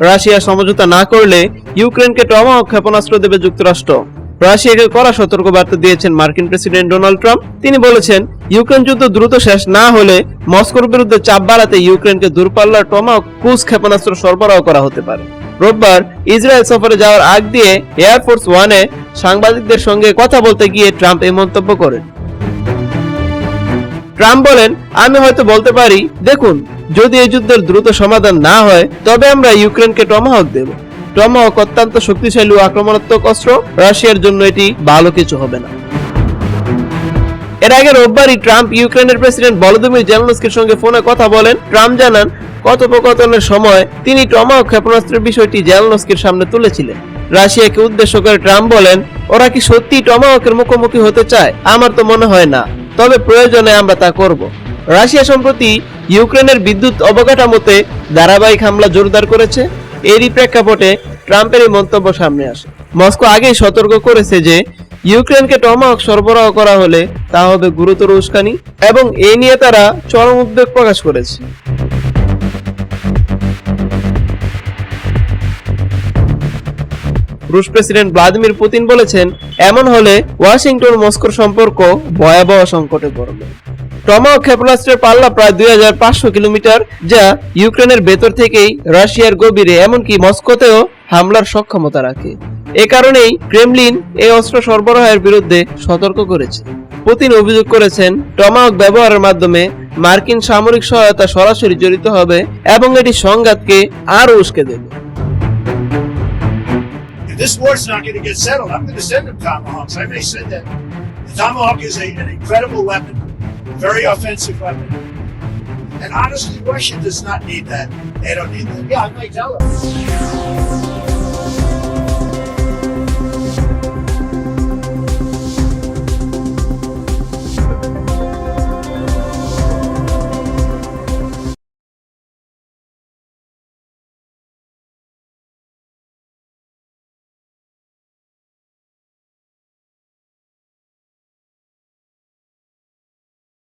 Russia সমঝোতা না করলে ইউক্রেনকে টমাহক ক্ষেপণাস্ত্র দেবে যুক্তরাষ্ট্র। রাশিয়াকে কড়া সতর্কবার্তা দিয়েছেন মার্কিন প্রেসিডেন্ট ডোনাল্ড ট্রাম্প। তিনি বলেছেন, ইউক্রেন যুদ্ধ দ্রুত শেষ না হলে মস্কোর বিরুদ্ধে চাপ বাড়াতে ইউক্রেনকে দূরপাল্লার টমাহক ক্রুজ ক্ষেপণাস্ত্র সরবরাহ করা হতে পারে। রোববার ইসরায়েল সফরে যাওয়ার আগ দিয়ে এয়ারফোর্স ওয়ানে সাংবাদিকদের সঙ্গে কথা বলতে গিয়ে ট্রাম্প এই মন্তব্য করেন। ট্রাম্প বলেন, আমি হয়তো বলতে পারি, দেখুন, যদি এই যুদ্ধের দ্রুত সমাধান না হয়, তবে আমরা ইউক্রেনকে টমাহক দেব। টমাহক অত্যন্ত শক্তিশালী ও আক্রমণাত্মক অস্ত্র, রাশিয়ার জন্য এটি ভালো কিছু হবে না। এর আগে রোববারই ট্রাম্প ইউক্রেনের প্রেসিডেন্ট ভলোদিমির জেলনস্কির সঙ্গে ফোনে কথা বলেন। ট্রাম্প জানান, কথোপকথনের সময় তিনি টমাহক ক্ষেপণাস্ত্রের বিষয়টি জেলনস্কির সামনে তুলেছিলেন। রাশিয়াকে উদ্দেশ্য করে ট্রাম্প বলেন, ওরা কি সত্যি টমাহকের মুখোমুখি হতে চায়? আমার তো মনে হয় না। তবে প্রয়োজনে আমরা তা করব। রাশিয়া সম্প্রতি ইউক্রেনের বিদ্যুৎ অবকাঠামোতে ধারাবাহিক হামলা জোরদার করেছে। এরই প্রেক্ষাপটে ট্রাম্পের এই মন্তব্য সামনে আসে। মস্কো আগেই সতর্ক করেছে যে ইউক্রেনকে টমাক সরবরাহ করা হলে তা হবে গুরুতর উস্কানি এবং এ নিয়ে তারা চরম উদ্বেগ প্রকাশ করেছে। রুশ প্রেসিডেন্ট ভ্লাদিমির পুতিন বলেছেন, এমন হলে ওয়াশিংটন মস্কোর সম্পর্ক ভয়াবহ সংকটে পড়বে। টমাহক ক্ষেপণাস্ত্রের পাল্লা প্রায় দুই হাজার পাঁচশো কিলোমিটার, যা ইউক্রেনের ভেতর থেকেই রাশিয়ার গভীরে, এমনকি মস্কোতেও হামলার সক্ষমতা রাখে। এ কারণেই ক্রেমলিন এই অস্ত্র সরবরাহের বিরুদ্ধে সতর্ক করেছে। পুতিন অভিযোগ করেছেন টমাহক ব্যবহারের মাধ্যমে মার্কিন সামরিক সহায়তা সরাসরি জড়িত হবে এবং এটি সংঘাতকে আরও উস্কে দেবে। This war's not going to get settled, I'm going to send them tomahawks. I may send that. The tomahawk is a, an incredible weapon, very offensive weapon. And honestly, Russia does not need that. They don't need that. Yeah, I might tell them.